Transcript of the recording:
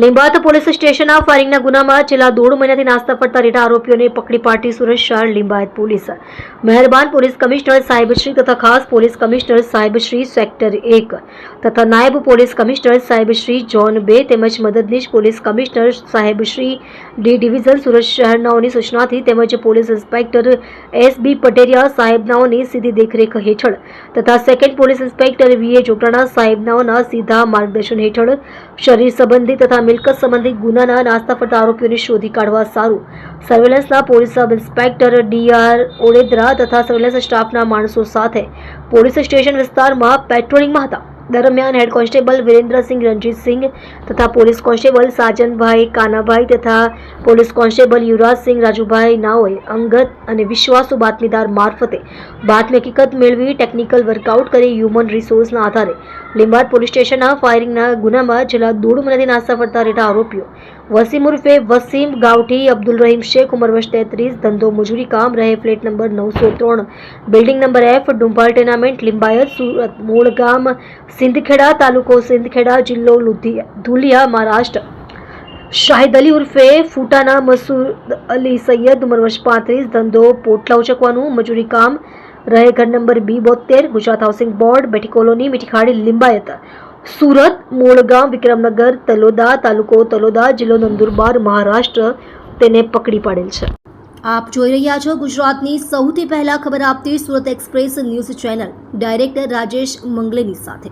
Limbayat police સ્ટેશનના ફાયરિંગના ગુનામાં છેલ્લા દોઢ મહિનાથી નાસ્તા પડતા રહેતા આરોપીઓને પકડી પાડતી સુરત શહેર લિંબાયત પોલીસ. મહેરબાન પોલીસ કમિશનર સાહેબશ્રી તથા ખાસ પોલીસ કમિશનર સાહેબશ્રી સેક્ટર એક તથા નાયબ પોલીસ કમિશનર સાહેબશ્રી જોન બે તેમજ મદદનીશ પોલીસ કમિશનર સાહેબશ્રી ડી ડિવિઝન સુરત શહેરનાઓની સૂચનાથી તેમજ police inspector S B Pateriya સાહેબનાઓની સીધી દેખરેખ હેઠળ તથા second police inspector V A Chotana સાહેબનાઓના સીધા માર્ગદર્શન હેઠળ શરીર સંબંધી તથા મિલકત સંબંધિત ગુનાના નાસ્તા ફરતા આરોપીઓને શોધી કાઢવા સારું. સર્વેલન્સના police sub inspector D R Odedara તથા સર્વેલન્સ સ્ટાફના માણસો સાથે. પોલીસ સ્ટેશન વિસ્તારમાં પેટ્રોલિંગમાં હતા. દરમિયાન હેડ કોન્સ્ટેબલ વિરેન્દ્રસિંહ રણજીતસિંહ તથા પોલીસ કોન્સ્ટેબલ સાજનભાઈ કાનાભાઈ તથા પોલીસ કોન્સ્ટેબલ યુવરાજસિંહ રાજુભાઈ નાઓએ અંગત અને વિશ્વાસુ બાતમીદાર મારફતે બાતમી હકીકત મેળવી ટેકનિકલ વર્કઆઉટ કરી હ્યુમન રિસોર્સના આધારે લીંબાદ પોલીસ સ્ટેશનના ફાયરિંગના ગુનામાં છેલ્લા દોઢ મહિનાથી નાસ્તા ફરતા રહેતા આરોપીઓ વસીમ ઉર્ફે વસીમ ગાવઠી, અબ્દુલ રહીમ શેખ, ઉંમર વર્ષ તેત્રીસ, ધંધો મજૂરી કામ, રહે ફ્લેટ નંબર નવસો ત્રણ, building number F Dumbhal tenement, Limbayat Surat મૂળ ગામ સિંધખેડા તાલુકો સિંધખેડા જિલ્લો લુધિયા ધુલિયા, મહારાષ્ટ્ર. શાહિદ અલી ઉર્ફે ફૂટાના મસૂદ અલી સૈયદ, ઉંમર વર્ષ પાંત્રીસ, ધંધો પોટલા ઉચકવાનું મજૂરી કામ, રહે ઘર નંબર બી બોતેર Gujarat housing board Bethi colony Mithikhadi Limbayat. Surat, Molgam, Vikramnagar, Taloda તાલુકો તલોદા, જિલ્લો નંદુરબાર, મહારાષ્ટ્ર તેને પકડી પાડેલ છે. આપ જોઈ રહ્યા છો ગુજરાતની સૌથી પહેલા ખબર આપતી Surat express news channel. Director Rajesh મંગલેની સાથે.